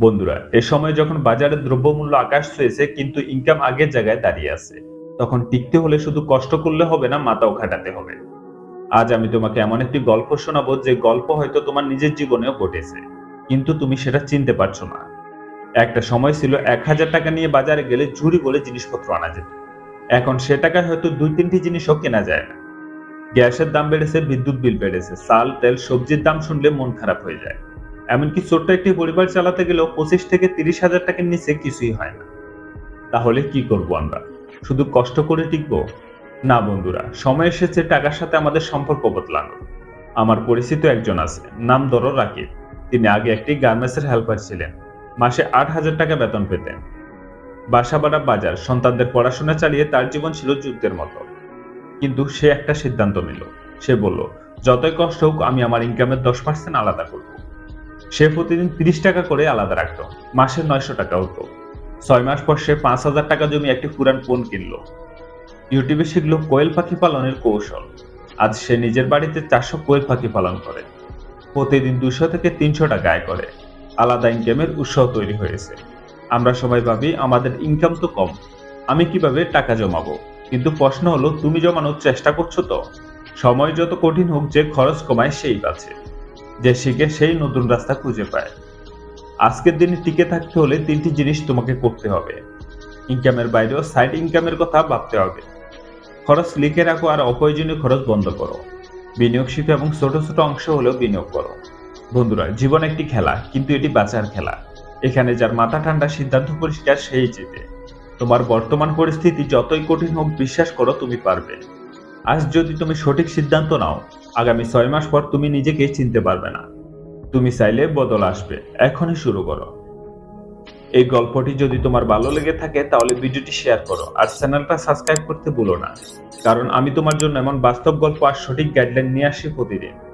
বন্ধুরা, এ সময় যখন বাজারে দ্রব্যমূল্য আকাশ ছুঁয়েছে, কিন্তু ইনকাম আগের জায়গায় দাঁড়িয়ে আছে। তখন টিকতে হলে শুধু কষ্ট করলে হবে না, মাথাও খাটাতে হবে। আজ আমি তোমাকে এমন একটি গল্প শোনাবো, যে গল্প হয়তো তোমার নিজের জীবনেও ঘটেছে, কিন্তু তুমি সেটা চিনতে পারছ না। একটা সময় ছিল এক হাজার টাকা নিয়ে বাজারে গেলে ঝুড়ি বলে জিনিসপত্র আনা যেত। এখন সে টাকায় হয়তো দুই তিনটি জিনিসও কেনা যায় না। গ্যাসের দাম বেড়েছে, বিদ্যুৎ বিল বেড়েছে, চাল, তেল, সবজির দাম শুনলে মন খারাপ হয়ে যায়। এমনকি ছোট্ট একটি পরিবার চালাতে গেলেও পঁচিশ থেকে তিরিশ হাজার টাকার নিচে কিছুই হয় না। তাহলে কি করব আমরা? শুধু কষ্ট করে টিকবো? না বন্ধুরা, সময় এসেছে টাকার সাথে আমাদের সম্পর্ক বদলানোর আমার পরিচিত একজন আছে, নাম ধরো রাকিব। তিনি আগে একটি গার্মেন্টসের হেল্পার ছিলেন। মাসে আট হাজার টাকা বেতন পেতেন। বাসা ভাড়া বাজার, সন্তানদের পড়াশোনা চালিয়ে তার জীবন ছিল যুদ্ধের মতো। কিন্তু সে একটা সিদ্ধান্ত নিল। সে বলল, যতই কষ্ট হোক, আমি আমার ইনকামের দশ পার্সেন্ট আলাদা করব। সে প্রতিদিন তিরিশ টাকা করে আলাদা রাখতো। মাসে নয়শো টাকা হতো। ছয় মাস পর সে পাঁচ হাজার টাকা জমি একটি পুরান ফোন কিনলো। ইউটিউবে শিখলো কোয়েল পাখি পালনের কৌশল। আজ সে নিজের বাড়িতে চারশো কোয়েল পাখি পালন করে। প্রতিদিন দুশো থেকে তিনশো টাকা আয় করে। আলাদা ইনকামের উৎস তৈরি হয়েছে। আমরা সবাই ভাবি, আমাদের ইনকাম তো কম। আমি কীভাবে টাকা জমাবো? কিন্তু প্রশ্ন হলো, তুমি জমানোর চেষ্টা করছ তো? সময় যত কঠিন হোক, যে খরচ কমায়, সেই বাঁচে। যে শিখে সেই নতুন রাস্তা খুঁজে পায়। আজকের দিনে টিকে থাকতে হলে তিনটি জিনিস তোমাকে করতে হবে। ইনকামের বাইরেও সাইড ইনকামের কথা ভাবতে হবে। খরচ লিখে রাখো আর অপ্রয়োজনীয় খরচ বন্ধ করো। বিনিয়োগ শিখো এবং ছোট ছোট অংশ হলেও বিনিয়োগ করো। বন্ধুরা, জীবন একটি খেলা, কিন্তু এটি বাঁচার খেলা। এখানে যার মাথা ঠান্ডা, সিদ্ধান্ত পরিষ্কার, সেই জিতে। তোমার বর্তমান পরিস্থিতি যতই কঠিন হোক, বিশ্বাস করো, তুমি পারবে। আজ যদি তুমি সঠিক সিদ্ধান্ত নাও, আগামী ছয় মাস পর তুমি নিজেকে চিনতে পারবে না। তুমি চাইলে বদল আসবে। এখনই শুরু করো। এই গল্পটি যদি তোমার ভালো লেগে থাকে, তাহলে ভিডিওটি শেয়ার করো আর চ্যানেলটা সাবস্ক্রাইব করতে ভুলো না। কারণ আমি তোমার জন্য এমন বাস্তব গল্প আর সঠিক গাইডলাইন নিয়ে আসি প্রতিদিন।